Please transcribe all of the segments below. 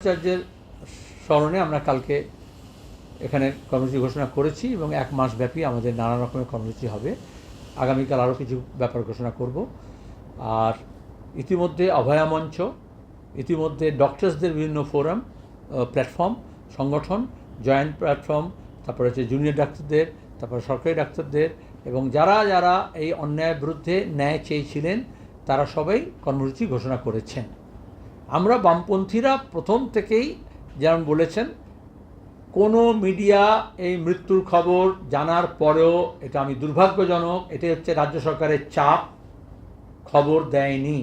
আচার্যের স্মরণে আমরা কালকে এখানে কর্মসূচি ঘোষণা করেছি এবং এক মাস ব্যাপী আমাদের নানা রকমের কর্মসূচি হবে। আগামীকাল আরও কিছু ব্যাপার ঘোষণা করব। আর ইতিমধ্যে অভয়া মঞ্চ, ইতিমধ্যে ডক্টরসদের বিভিন্ন ফোরাম প্ল্যাটফর্ম, সংগঠন, জয়েন্ট প্ল্যাটফর্ম, তারপরে হচ্ছে জুনিয়র ডাক্তারদের, তারপরে সরকারি ডাক্তারদের এবং যারা যারা এই অন্যায়ের বিরুদ্ধে ন্যায় চেয়েছিলেন, তারা সবাই কর্মসূচি ঘোষণা করেছেন। আমরা বামপন্থীরা প্রথম থেকেই যেমন বলেছেন, কোনো মিডিয়া এই মৃত্যুর খবর জানার পরেও এটা আমি দুর্ভাগ্যজনক এটা হচ্ছে রাজ্য সরকারের চাপ, খবর দেয়নি,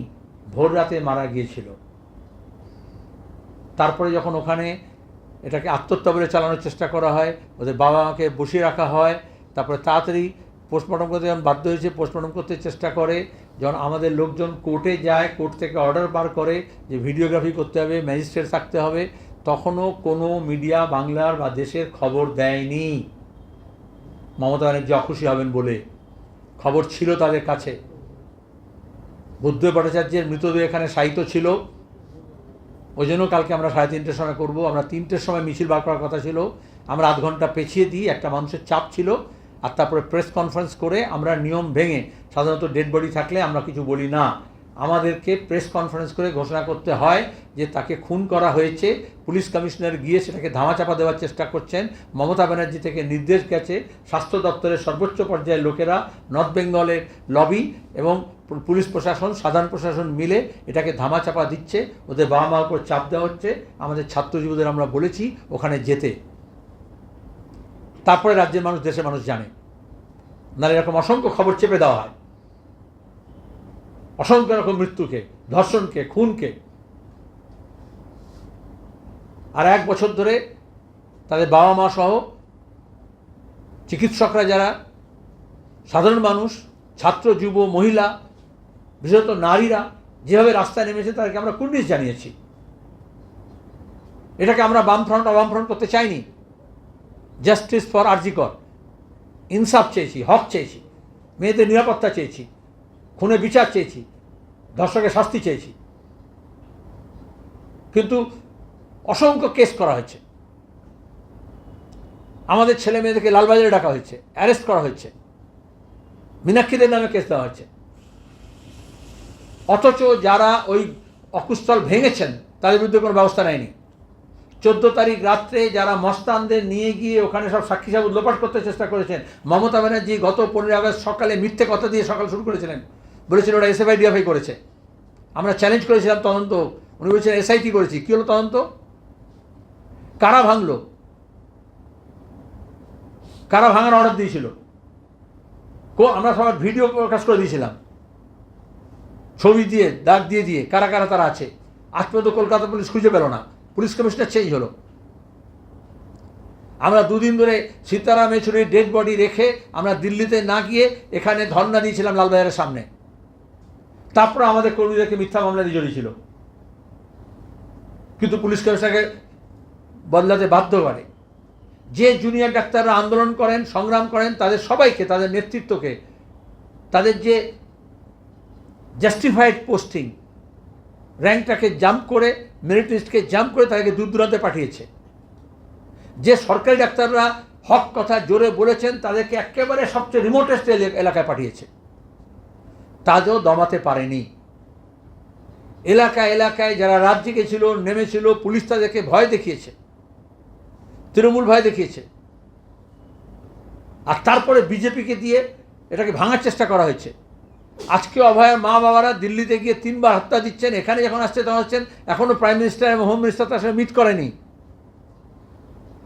ভোর রাতে মারা গিয়েছিল। তারপরে যখন ওখানে এটাকে আত্মহত্যা বলে চালানোর চেষ্টা করা হয়, ওদের বাবা মাকে বসিয়ে রাখা হয়, তারপরে তাড়াতাড়ি পোস্টমর্টম করতে যখন বাধ্য হয়েছে পোস্টমর্টম করতে চেষ্টা করে, যখন আমাদের লোকজন কোর্টে যায় কোর্ট থেকে অর্ডার বার করে যে ভিডিওগ্রাফি করতে হবে ম্যাজিস্ট্রেট থাকতে হবে, তখনও কোনো মিডিয়া বাংলার বা দেশের খবর দেয়নি। মমতা ব্যানার্জি অখুশি হবেন বলে খবর ছিল তাদের কাছে। বুদ্ধ ভট্টাচার্যের মৃতদেহ এখানে সাহিত্য ছিল। ওই জন্য কালকে আমরা সাড়ে তিনটের সময় করব। আমরা তিনটের সময় মিছিল বার করার কথা ছিল। আমরা আধ ঘণ্টা পেছিয়ে দিই, একটা মানুষের চাপ ছিল। আর তারপরে প্রেস কনফারেন্স করে আমরা নিয়ম ভেঙে সাধারণত ডেড বডি থাকলে আমরা কিছু বলি না। আমাদেরকে প্রেস কনফারেন্স করে ঘোষণা করতে হয় যে তাকে খুন করা হয়েছে। পুলিশ কমিশনার গিয়ে সেটাকে ধামাচাপা দেওয়ার চেষ্টা করছেন। মমতা ব্যানার্জি থেকে নির্দেশ গেছে স্বাস্থ্য দপ্তরের সর্বোচ্চ পর্যায়ের লোকেরা নর্থ বেঙ্গলের লবি এবং পুলিশ প্রশাসন, সাধারণ প্রশাসন মিলে এটাকে ধামাচাপা দিচ্ছে। ওদের বাবা মার উপর চাপ দেওয়া হচ্ছে। আমাদের ছাত্রজীবীদের আমরা বলেছি, ওখানে যেতে। তারপরে রাজ্যের মানুষ, দেশের মানুষ জানে। নাহলে এরকম অসংখ্য খবর চেপে দেওয়া হয়। অসংখ্য রকম মৃত্যুকে, ধর্ষণকে, খুনকে। আর এক বছর ধরে তাদের বাবা মা সহ চিকিৎসকরা যারা, সাধারণ মানুষ, ছাত্র, যুব, মহিলা, বিশেষত নারীরা, যেভাবে রাস্তায় নেমেছে তাদেরকে আমরা কুর্নিশ জানিয়েছি। এটাকে আমরা বামফ্রন্ট, অবামফ্রন্ট করতে চাইনি। জাস্টিস ফর আরজিকর ইনসাফ চেয়েছি হক চেয়েছি মেয়েদের নিরাপত্তা চেয়েছি খুনে বিচার চেয়েছি ধর্ষকের শাস্তি চেয়েছি কিন্তু অসংখ্য কেস করা হয়েছে আমাদের ছেলে মেয়েদেরকে লালবাজারে ডাকা হয়েছে অ্যারেস্ট করা হয়েছে মীনাক্ষীদের নামে কেস দেওয়া হয়েছে অথচ যারা ওই অকুস্থল ভেঙেছেন তাদের বিরুদ্ধে কোনো ব্যবস্থা নেয়নি চোদ্দ তারিখ রাত্রে যারা মস্তানদের নিয়ে গিয়ে ওখানে সব সাক্ষী সাবুদ লোপাট করতে চেষ্টা করেছেন, মমতা ব্যানার্জি গত পনেরোই আগস্ট সকালে মিথ্যে কথা দিয়ে সকাল শুরু করেছিলেন। বলেছিল ওরা এসএফআই ডিএফআই করেছে। আমরা চ্যালেঞ্জ করেছিলাম তদন্ত। উনি বলেছিলেন এসআইটি করেছি। কী হলো তদন্ত? কারা ভাঙলো? কারা ভাঙার অর্ডার দিয়েছিল? আমরা সবার ভিডিও প্রকাশ করে দিয়েছিলাম। ছবি দিয়ে, দাগ দিয়ে দিয়ে। কারা কারা তারা আছে? আজ পর্যন্ত কলকাতা পুলিশ খুঁজে পেল না। পুলিশ কমিশনার চেঞ্জ হলো। আমরা দুদিন ধরে সীতারাম yechuরির ডেড বডি রেখে আমরা দিল্লিতে না গিয়ে এখানে ধর্ণা দিয়েছিলাম লালবাজারের সামনে। তারপর আমাদের কর্মীদেরকে মিথ্যা মামলা দিয়ে জড়িয়েছিল কিন্তু পুলিশ কমিশনারকে বদলাতে বাধ্য করে। যে জুনিয়র ডাক্তাররা আন্দোলন করেন, সংগ্রাম করেন, তাদের সবাইকে, তাদের নেতৃত্বকে, তাদের যে জাস্টিফাইড পোস্টিং র্যাঙ্কটাকে জাম্প করে মেরিট লিস্টকে জাম্প করে তাদেরকে দূর দূরান্তে পাঠিয়েছে। যে সরকারি ডাক্তাররা হক কথা জোরে বলেছেন, তাদেরকে একেবারে সবচেয়ে রিমোটেস্ট এলাকায় পাঠিয়েছে। তাদেরও দমাতে পারেনি। এলাকা এলাকায় যারা রাজ্যে গেছিল, নেমেছিল, পুলিশ তাদেরকে ভয় দেখিয়েছে। তৃণমূল ভয় দেখিয়েছে। আর তারপরে বিজেপিকে দিয়ে এটাকে ভাঙার চেষ্টা করা হয়েছে। আজকে অভয়ের মা বাবারা দিল্লিতে গিয়ে তিনবার হত্যা দিচ্ছেন, এখানে যখন আসছে তখন হচ্ছেন এখনও প্রাইম মিনিস্টার এবং হোম মিনিস্টার তার সঙ্গে মিট করেনি।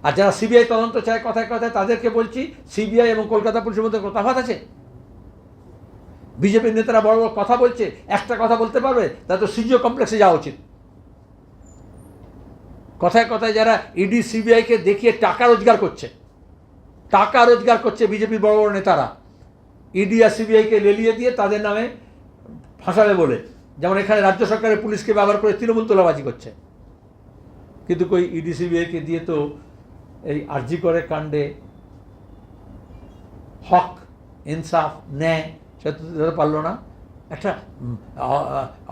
আর যারা সিবিআই তদন্ত চায় কথায় কথায় তাদেরকে বলছি সিবিআই এবং কলকাতা পুলিশের মধ্যে তফাৎ আছে? বিজেপির নেতারা বড় বড় কথা বলছে, একটা কথা বলতে পারবে, তা তো সিজিও কমপ্লেক্সে যাওয়া উচিত। কথায় কথায় যারা ইডি সিবিআইকে দেখিয়ে টাকা রোজগার করছে, টাকা রোজগার করছে বিজেপির বড় বড় নেতারা। ইডি আর সিবিআইকে লেলিয়ে দিয়ে তাদের নামে ফাঁসাবে বলে। যেমন এখানে রাজ্য সরকারের পুলিশকে ব্যবহার করে তৃণমূল তোলাবাজি করছে। কিন্তু কই ইডি সিবিআইকে দিয়ে তো এই আর্জি করে কাণ্ডে হক, ইনসাফ, ন্যায় সেটা তো পারল না। একটা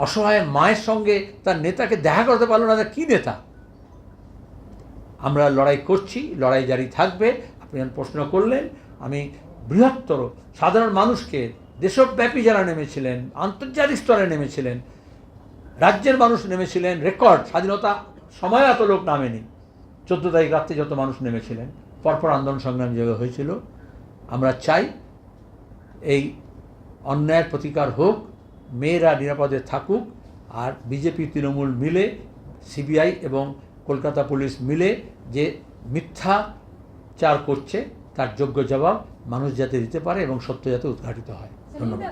অসহায় মায়ের সঙ্গে তার নেতাকে দেখা করতে পারল না কী নেতা? আমরা লড়াই করছি, লড়াই জারি থাকবে। আপনি প্রশ্ন করলেন, আমি বৃহত্তর সাধারণ মানুষকে দেশব্যাপী যারা নেমেছিলেন, আন্তর্জাতিক স্তরে নেমেছিলেন, রাজ্যের মানুষ নেমেছিলেন, রেকর্ড, স্বাধীনতা সময় এত লোক নামেনি। চোদ্দ তারিখ রাত্রে যত মানুষ নেমেছিলেন, পরপর আন্দোলন সংগ্রাম যেভাবে হয়েছিল, আমরা চাই এই অন্যায়ের প্রতিকার হোক, মেয়েরা নিরাপদে থাকুক, আর বিজেপি, তৃণমূল মিলে, সিবিআই এবং কলকাতা পুলিশ মিলে যে মিথ্যাচার করছে তার যোগ্য জবাব মানুষ যাতে দিতে পারে এবং সত্য যাতে উদ্ঘাটিত হয়। ধন্যবাদ।